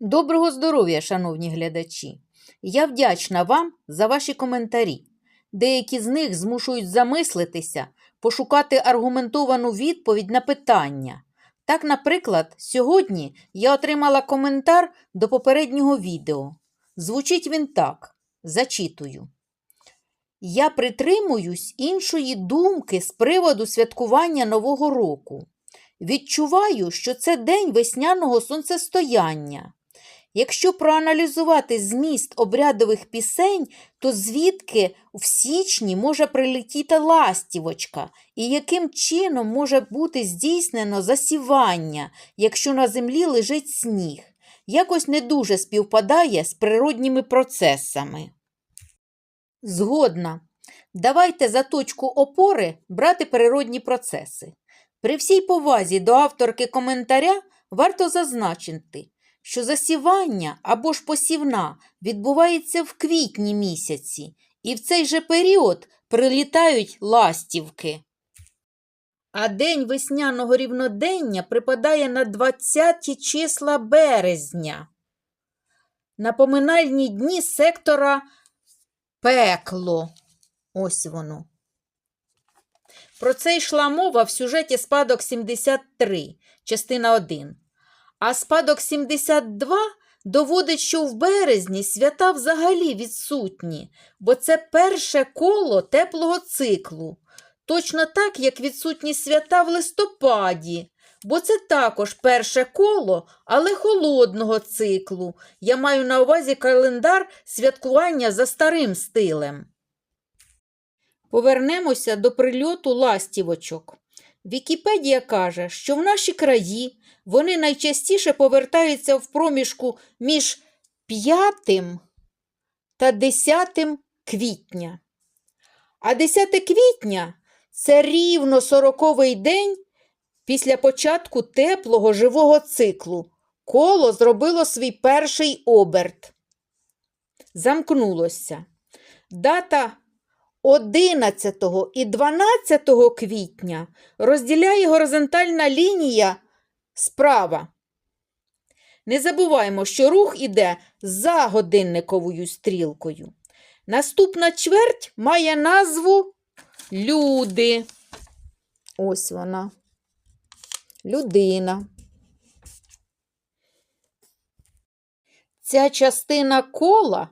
Доброго здоров'я, шановні глядачі! Я вдячна вам за ваші коментарі. Деякі з них змушують замислитися, пошукати аргументовану відповідь на питання. Так, наприклад, сьогодні я отримала коментар до попереднього відео. Звучить він так: зачитую. Я притримуюсь іншої думки з приводу святкування Нового року. Відчуваю, що це день весняного сонцестояння. Якщо проаналізувати зміст обрядових пісень, то звідки в січні може прилетіти ластівочка, і яким чином може бути здійснено засівання, якщо на землі лежить сніг, якось не дуже співпадає з природніми процесами. Згодна. Давайте за точку опори брати природні процеси. При всій повазі до авторки коментаря варто зазначити, що засівання або ж посівна відбувається в квітні місяці, і в цей же період прилітають ластівки. А день весняного рівнодення припадає на 20 числа березня. На поминальні дні сектора пекло. Ось воно. Про це йшла мова в сюжеті спадок 73, частина 1. А спадок 72 доводить, що в березні свята взагалі відсутні, бо це перше коло теплого циклу. Точно так, як відсутні свята в листопаді, бо це також перше коло, але холодного циклу. Я маю на увазі календар святкування за старим стилем. Повернемося до прильоту ластівочок. Вікіпедія каже, що в наші краї вони найчастіше повертаються в проміжку між 5 та 10 квітня. А 10 квітня це рівно 40-й день після початку теплого живого циклу. Коло зробило свій перший оберт. Замкнулося. Дата 11 і 12 квітня розділяє горизонтальна лінія справа. Не забуваємо, що рух іде за годинниковою стрілкою. Наступна чверть має назву люди. Ось вона. Людина. Ця частина кола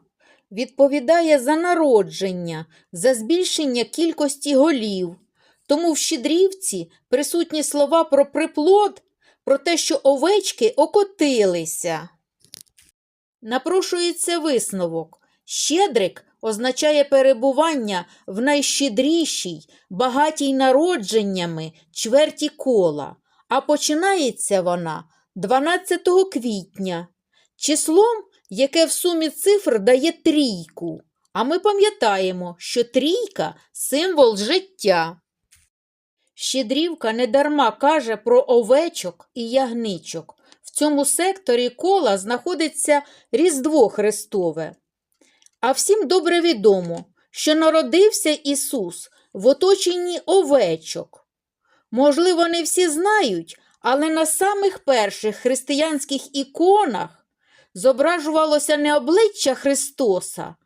відповідає за народження, за збільшення кількості голів. Тому в щедрівці присутні слова про приплод, про те, що овечки окотилися. Напрошується висновок. Щедрик означає перебування в найщедрішій, багатій народженнями чверті кола, а починається вона 12 квітня, числом, яке в сумі цифр дає трійку. А ми пам'ятаємо, що трійка символ життя. Щедрівка недарма каже про овечок і ягничок. В цьому секторі кола знаходиться Різдво Христове. А всім добре відомо, що народився Ісус в оточенні овечок. Можливо, не всі знають, але на самих перших християнських іконах зображувалося не обличчя Христоса,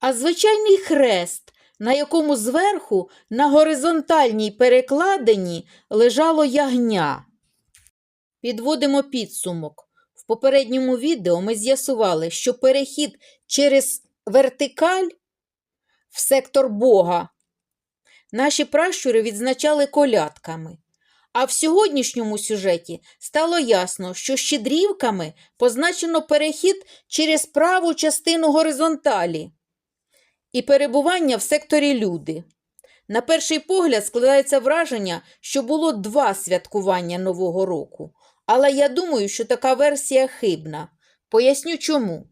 а звичайний хрест, на якому зверху на горизонтальній перекладині лежало ягня. Підводимо підсумок. В попередньому відео ми з'ясували, що перехід через вертикаль в сектор Бога наші пращури відзначали колядками. А в сьогоднішньому сюжеті стало ясно, що щедрівками позначено перехід через праву частину горизонталі і перебування в секторі люди. На перший погляд складається враження, що було два святкування Нового року. Але я думаю, що така версія хибна. Поясню чому.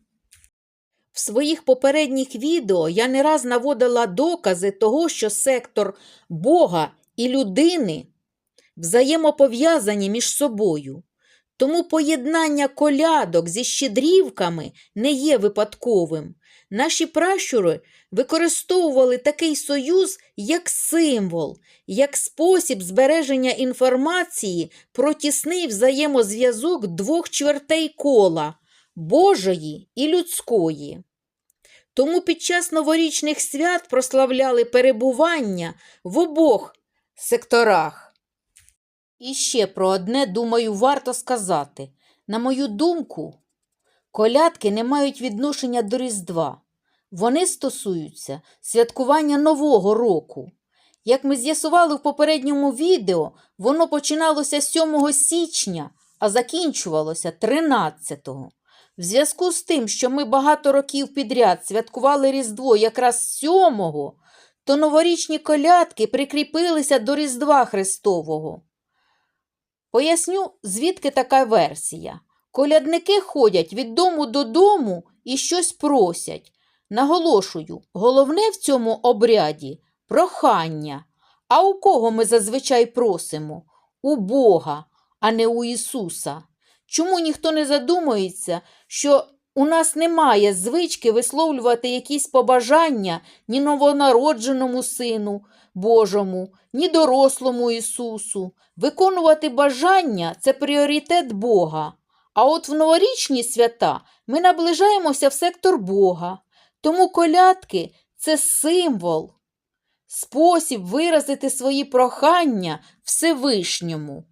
В своїх попередніх відео я не раз наводила докази того, що сектор Бога і людини взаємопов'язані між собою. Тому поєднання колядок зі щедрівками не є випадковим. Наші пращури використовували такий союз як символ, як спосіб збереження інформації про тісний взаємозв'язок двох чвертей кола Божої і людської. Тому під час новорічних свят прославляли перебування в обох секторах. І ще про одне, думаю, варто сказати. На мою думку, колядки не мають відношення до Різдва. Вони стосуються святкування Нового року. Як ми з'ясували в попередньому відео, воно починалося 7 січня, а закінчувалося 13-го. В зв'язку з тим, що ми багато років підряд святкували Різдво якраз 7-го, то новорічні колядки прикріпилися до Різдва Христового. Поясню, звідки така версія. Колядники ходять від дому до дому і щось просять. Наголошую, головне в цьому обряді прохання. А у кого ми зазвичай просимо? У Бога, а не у Ісуса. Чому ніхто не задумується, що у нас немає звички висловлювати якісь побажання ні новонародженому Сину Божому, ні дорослому Ісусу. Виконувати бажання це пріоритет Бога. А от в новорічні свята ми наближаємося в сектор Бога. Тому колядки це символ, спосіб виразити свої прохання Всевишньому.